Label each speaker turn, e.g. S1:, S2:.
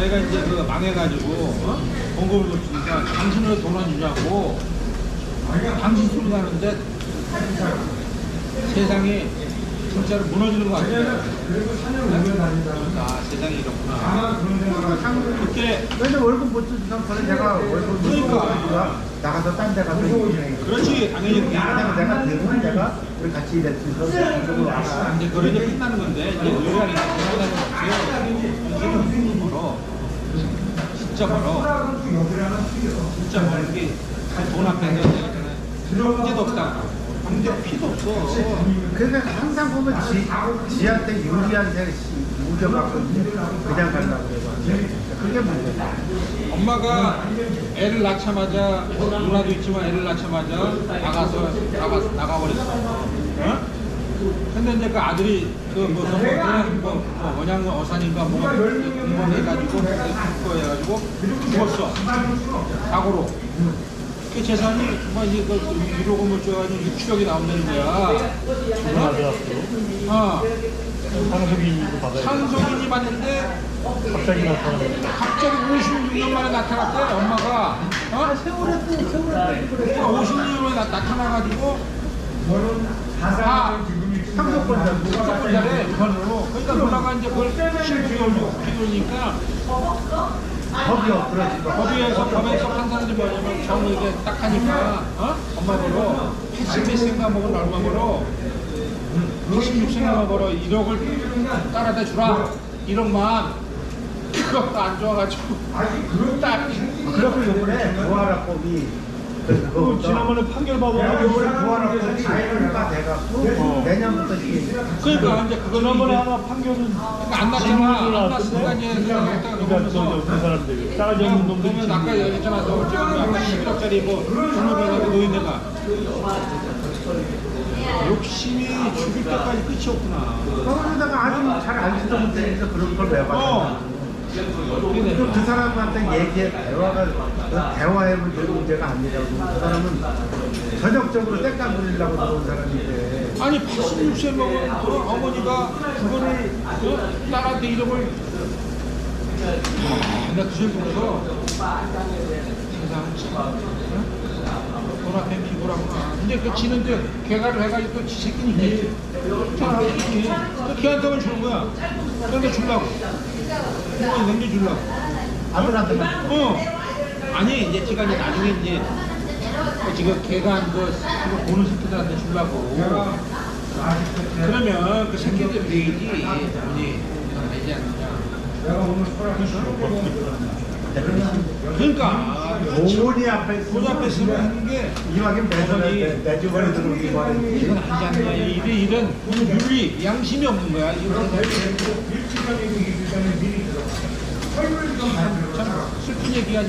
S1: 내가 이제 그 망해가지고 어? 공급을 못 주니까 당신을 돈안 주냐고 당신 소리 나는데 세상이 진짜로 무너지는 거 같아요. 아 세상이 이렇구나. 그때
S2: 왜냐 월급 못 주는 상태는 내가 월급 못
S1: 그러니까.
S2: 주니까 나가서 딴 데 가서 일해.
S1: 그렇지 당연히 그게
S2: 내가 내가 대부분 내가 우리 같이 일했으니까 이쪽으로 와라.
S1: 이제 그런 게 끝나는 건데 이제 게 끝나는 거지. 현실은 멀어. 진짜 멀어. 진짜 멀은 게돈 앞에서 내가 경제도 없다. 경제 피도 없어.
S2: 그러니까 항상 보면 지, 지한테 유리한 새 우겨갖고 그냥 가려고 해봐. 그게 문제다.
S1: 엄마가 애를 낳자마자 누나도 있지만 애를 낳자마자 나가서 나가 나가버렸어. 어? 근데 이제 그 아들이 그 무슨 뭐 뭐, 뭐 원양 어산인가 뭐가 공무원해가지고 그거 해가지고 죽었어. 사고로. 그 재산이 뭐 이제 그 1억 원을 줘가지고 6천억이 나온다는 거야. 어.
S3: 상속인이고 받아야 돼.
S1: 상속인이 받는데
S3: 갑자기 나타나는 거.
S1: 갑자기 56년 만에 나타났대 엄마가 어? 세월에 또 56년 만에 나, 나타나가지고 다
S2: 상속권자
S1: 상속권자래 우선으로 그러니까 누나가 이제 그걸 실비올고 비돌니까
S2: 법이요. 그렇지.
S1: 법위에서 법에서 게 뭐냐면 정이 이게 딱 하니까 어? 엄마 보러 80몇세인가 먹은 얼마 벌어 86세인가 벌어 1억을 따라다 주라 1억만 그것도 안 좋아가지고 딱
S2: 그래서 요번에 부활학법이 그 그거
S3: 지난번에 판결
S2: 요번에
S3: 받아가지고
S2: 부활학법이 자유가 돼갖고 내년부터 이게
S1: 그러니까 이제 그거는
S3: 지난번에 하나 판결은
S1: 안 났잖아. 안 났으니까 이제 그냥
S3: 그러니까 저
S1: 넘어서
S3: 그 사람들 싸가지 없는 놈들이
S1: 그러면 아까 얘기했잖아 너 지금 아까 11억짜리 뭐 중국에서 노인네가. 욕심이 죽을 때까지 끝이 없구나.
S2: 그러다가 아주 잘 알지도 못하니까 그런 걸왜 받아?
S1: 어
S2: 된그 사람한테 얘기해 대화가 그 대화해볼 그 문제가 아니라고. 그 사람은 전역적으로 땡깡 부리려고 들어온 사람인데.
S1: 아니 86세 먹은 그 어머니가 그거를 그 딸한테 이름을 아, 나그 보면서 세상 참돈 앞에 피고라구나 근데 그 지는 데 개가를 해가지고 또지 새끼는 있지. 그 걔한테만 주는 거야. 그런데 주려고 부모님 넘겨 주려고
S2: 아들한테만
S1: 어. 아니 이제 지가 이제 나중에 이제 그 지금 걔가 한거 그거 보는 새끼들한테 주려고. 그러면 그 새끼들 얘기지 어머니 알지 않느냐. 그 러니까
S2: 어머니 앞에
S1: 돈 앞에 쓰면 하는 게
S2: 내, 내 주머니 들어오기 바래
S1: 이건 않느냐. 이런 이런 윤리 양심이 없는 거야. 이건 참 슬픈 얘기가